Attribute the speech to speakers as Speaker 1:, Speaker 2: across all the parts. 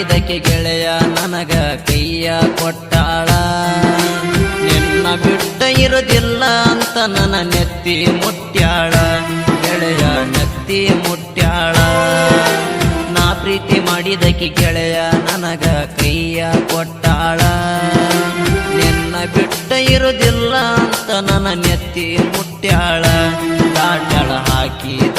Speaker 1: ಮಾಡಿದಕ್ಕೆ ಗೆಳೆಯ ನನಗ ಕೈಯ ಕೊಟ್ಟಾಳ. ನಿನ್ನ ಬಿಟ್ಟ ಇರೋದಿಲ್ಲ ಅಂತ ನನ್ನ ನೆತ್ತಿ ಮುಟ್ಟ್ಯಾಳ ಗೆಳೆಯ ನೆತ್ತಿ ಮುಟ್ಟ್ಯಾಳ ನಾ ಪ್ರೀತಿ ಮಾಡಿದಕ್ಕೆ ಗೆಳೆಯ ನನಗ ಕೈಯ ಕೊಟ್ಟಾಳ. ನಿನ್ನ ಬಿಟ್ಟ ಇರೋದಿಲ್ಲ ಅಂತ ನನ್ನ ನೆತ್ತಿ ಮುಟ್ಟ್ಯಾಳ ದಾಟ್ಯಾಳ ಹಾಕಿದ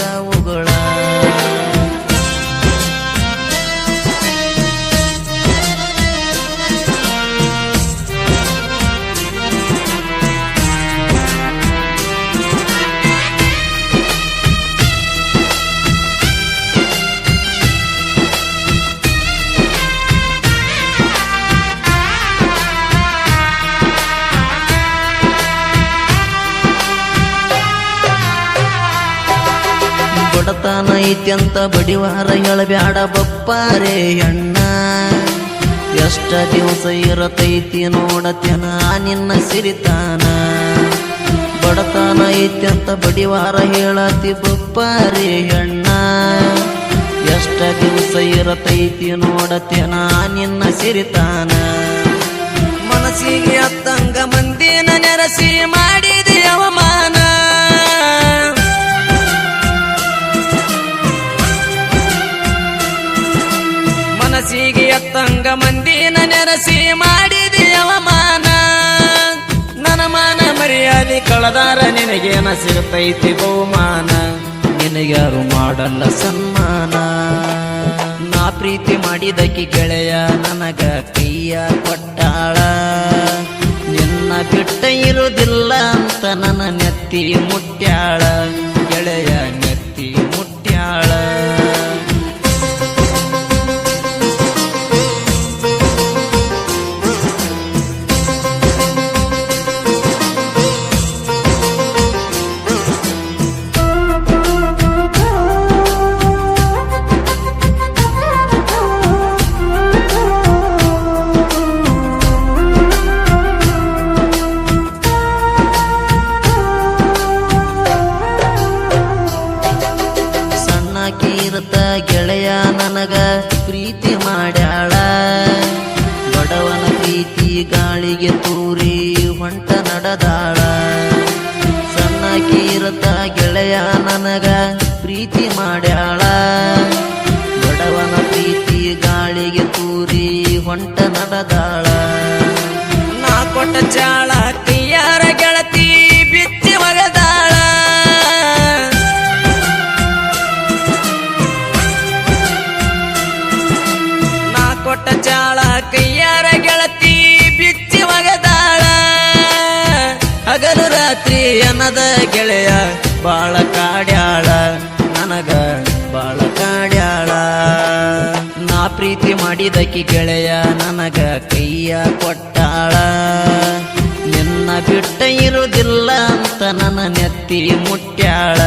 Speaker 1: ಬಡತನ ಐತ್ಯಂತ ಬಡಿವಾರ ಹೇಳಬ್ಯಾಡ ಬಪ್ಪಾರೆ ಅಣ್ಣ. ಎಷ್ಟ ದಿವಸ ಇರತೈತಿ ನೋಡತ್ಯನ ನಿನ್ನ ಸಿರಿತಾನ. ಬಡತನ ಐತ್ಯಂತ ಬಡಿವಾರ ಹೇಳತಿ ಬಪ್ಪಾರೆ ಅಣ್ಣ. ಎಷ್ಟ ದಿವಸ ಇರತೈತಿ ನೋಡತ್ಯನ ನಿನ್ನ ಸಿರಿತಾನ. ಮನಸ್ಸಿಗೆ ಅತ್ತಂಗ ಮಂದಿನ ನೆರಸಿ ಮಾಡಿದೆ ಅವಮಾನ. ಮನಸ್ಸಿಗೆ ಎತ್ತಂಗ ಮಂದಿನ ನೆರಸಿ ಮಾಡಿದಿ ಅವಮಾನ. ನನ್ನ ಮಾನ ಮರ್ಯಾದೆ ಕಳದಾರ ನಿನಗೇನ ಸಿಗುತ್ತೈತಿ ಬಹುಮಾನ. ನಿನಗ್ಯಾರು ಮಾಡಲ್ಲ ಸನ್ಮಾನ. ನಾ ಪ್ರೀತಿ ಮಾಡಿದಕ್ಕೆ ಗೆಳೆಯ ನನಗ ಕೈಯ ಕೊಟ್ಟಾಳ. ನಿನ್ನ ಬಿಟ್ಟ ಇರುವುದಿಲ್ಲ ಅಂತ ನನ್ನ ನೆತ್ತಿ ಮುಟ್ಟ್ಯಾಳ. ಗೆಳೆಯ ನಡೆದಾಳ. ಸಣ್ಣ ಕೀರತ ಗೆಳೆಯ ನನಗ ಪ್ರೀತಿ ಮಾಡ್ಯಾಳ. ಬಡವನ ಪ್ರೀತಿ ಗಾಳಿಗೆ ತೂರಿ ಹೊಂಟ ನಡೆದಾಳ. ನಾ ಕೊಟ್ಟ ಚಾಳ ಬಾಳ ಕಾಡ್ಯಾಳ, ನನಗ ಬಾಳ ಕಾಡ್ಯಾಳ. ನಾ ಪ್ರೀತಿ ಮಾಡಿದಕ್ಕೆ ಗೆಳೆಯ, ನನಗ ಕೈಯ ಕೊಟ್ಟಾಳ. ನಿನ್ನ ಬಿಟ್ಟ ಇರುವುದಿಲ್ಲ ಅಂತ ನನ್ನ ನೆತ್ತಿ ಮುಟ್ಟ್ಯಾಳ.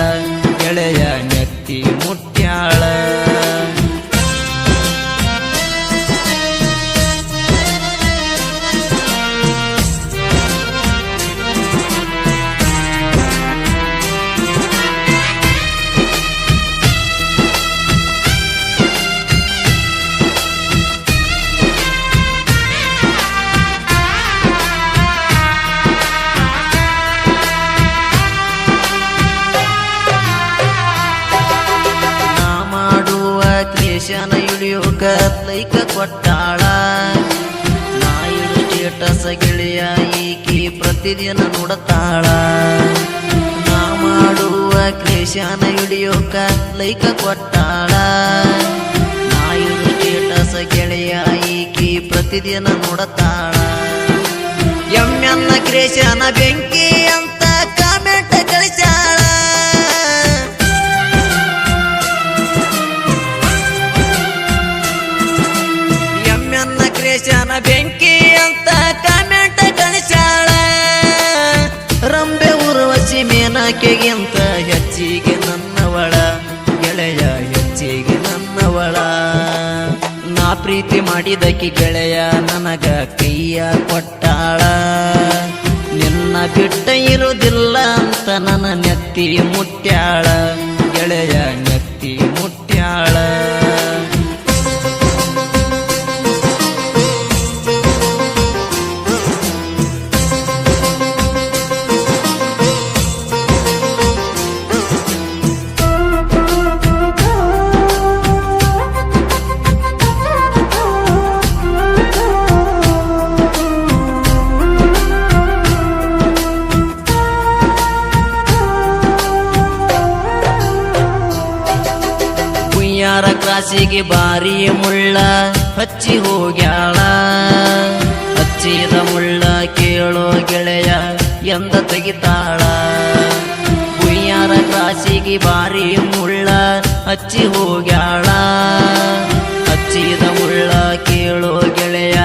Speaker 1: ಕ್ಲೇಶನ ಇಳಿಯೋಕ ಲೈಕ ಕೊಟ್ಟಾಳ. ನಾಯಿಡು ಸ್ಟೇಟಸ್ ಗೆಳೆಯ ಈಕಿ ಪ್ರತಿದಿನ ನೋಡತಾಳ. ನಾ ಮಾಡುವ ಕ್ಲೇಶನ ಹಿಡಿಯೋಕ ಲೈಕ ಕೊಟ್ಟಾಳ. ನಾಯಿಡು ಸ್ಟೇಟಸ್ ಗೆಳೆಯ ಈಕಿ ಪ್ರತಿದಿನ ನೋಡತಾಳ. ಎಮ್ಮೆನ್ನ ಕ್ರೇಶನ ಬೆಂಕಿ ಕ್ರೇಶನ ಬೆಂಕಿ ಅಂತ ಕಾಮೆಂಟ್ ಕಳಿಸ್ಯಾಳ ರಂಬೆ ಉರ್ವಶಿ ಮೇನಾಕೆಗಿಂತ ಹೆಚ್ಚಿಗೆ ನನ್ನವಳ. ಗೆಳೆಯ ಹೆಚ್ಚಿಗೆ ನನ್ನವಳ. ನಾ ಪ್ರೀತಿ ಮಾಡಿದಕ್ಕೆ ಗೆಳೆಯ ನನಗ ಕೈಯ ಕೊಟ್ಟಾಳ. ನಿನ್ನ ಬಿಟ್ಟ ಇರುವುದಿಲ್ಲ ಅಂತ ನನ್ನ ನೆತ್ತಿ ಮುಟ್ಟ್ಯಾಳ. ಗೆಳೆಯ ನೆತ್ತಿ ಮುಟ್ಟ್ಯಾಳ. ಕ್ರಾಸಿಗೆ ಬಾರಿ ಮುಳ್ಳ ಹಚ್ಚಿ ಹೋಗ್ಯಾಳ. ಹಚ್ಚಿದ ಮುಳ್ಳ ಕೇಳೋ ಗೆಳೆಯ ಎಂದ ತೆಗಿತಾಳ. ಕುಯ್ಯಾರ ಕಾಸಿಗೆ ಬಾರಿ ಮುಳ್ಳ ಹಚ್ಚಿ ಹೋಗ್ಯಾಳ. ಹಚ್ಚಿದ ಮುಳ್ಳ ಕೇಳೋ ಗೆಳೆಯ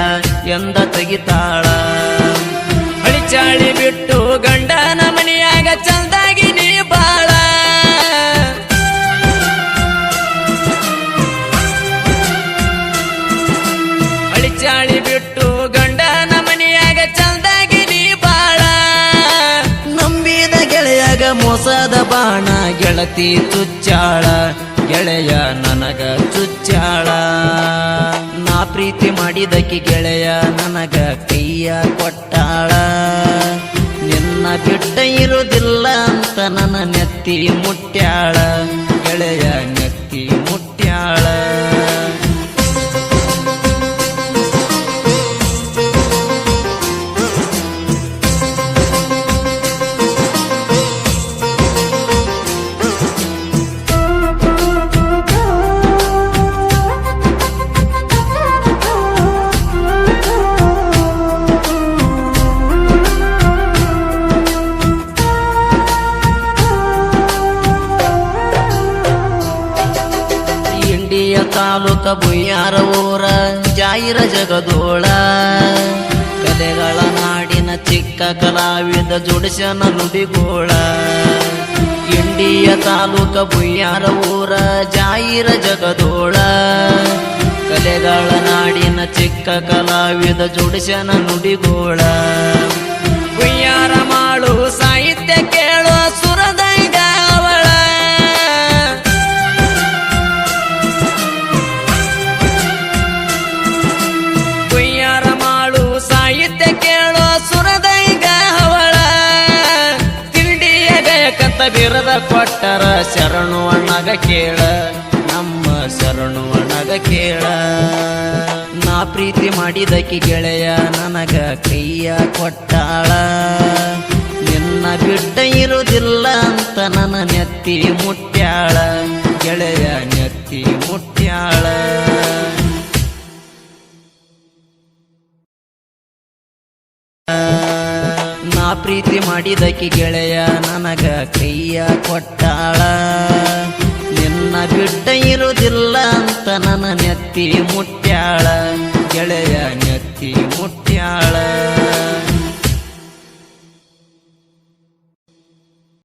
Speaker 1: ಎಂದ ತೆಗಿತಾಳ. ಗೆಳತಿ ತುಚ್ಚಾಳ ಗೆಳೆಯ ನನಗ ಚುಚ್ಚಾಳ. ನಾ ಪ್ರೀತಿ ಮಾಡಿದಕ್ಕೆ ಗೆಳೆಯ ನನಗ ಕೈಯ ಕೊಟ್ಟಾಳ. ನಿನ್ನ ಬಿಟ್ಟ ಇರುವುದಿಲ್ಲ ಅಂತ ನನ್ನ ನೆತ್ತಿ ಮುಟ್ಟ್ಯಾಳ. ಗೆಳೆಯ ಜಾಯಿರ ಜಗದೋಳ. ಕಲೆಗಳ ನಾಡಿನ ಚಿಕ್ಕ ಕಲಾವಿದ ಜೋಡಿಸನ ನುಡಿಗೋಳ. ಇಂಡಿಯ ತಾಲೂಕ ಬುಯ್ಯಾರ ಊರ ಜಾಯಿರ ಜಗದೋಳ. ಕಲೆಗಳ ನಾಡಿನ ಚಿಕ್ಕ ಕಲಾವಿದ ಜೋಡಿಸನ ನುಡಿಗೋಳ. ಕೊಟ್ಟರ ಶರಣು ಅಣ್ಣಗ ಕೇಳ, ನಮ್ಮ ಶರಣು ಅಣ್ಣಗ ಕೇಳ. ನಾ ಪ್ರೀತಿ ಮಾಡಿದಕ್ಕೆ ಗೆಳೆಯ ನನಗ ಕೈಯ ಕೊಟ್ಟಾಳ. ನಿನ್ನ ಬಿಟ್ಟ ಇರುವುದಿಲ್ಲ ಅಂತ ನನ್ನ ನೆತ್ತಿ ಮುಟ್ಟ್ಯಾಳ. ಪ್ರೀತಿ ಮಾಡಿದಕ್ಕೆ ಗೆಳೆಯ, ನನಗ ಕೈಯ ಕೊಟ್ಟಾಳ. ನಿನ್ನ ಬಿಟ್ಟ ಇರುವುದಿಲ್ಲ ಅಂತ ನನ್ನ ನೆತ್ತಿ ಮುಟ್ಟ್ಯಾಳ. ಗೆಳೆಯ ನೆತ್ತಿ ಮುಟ್ಟ್ಯಾಳ.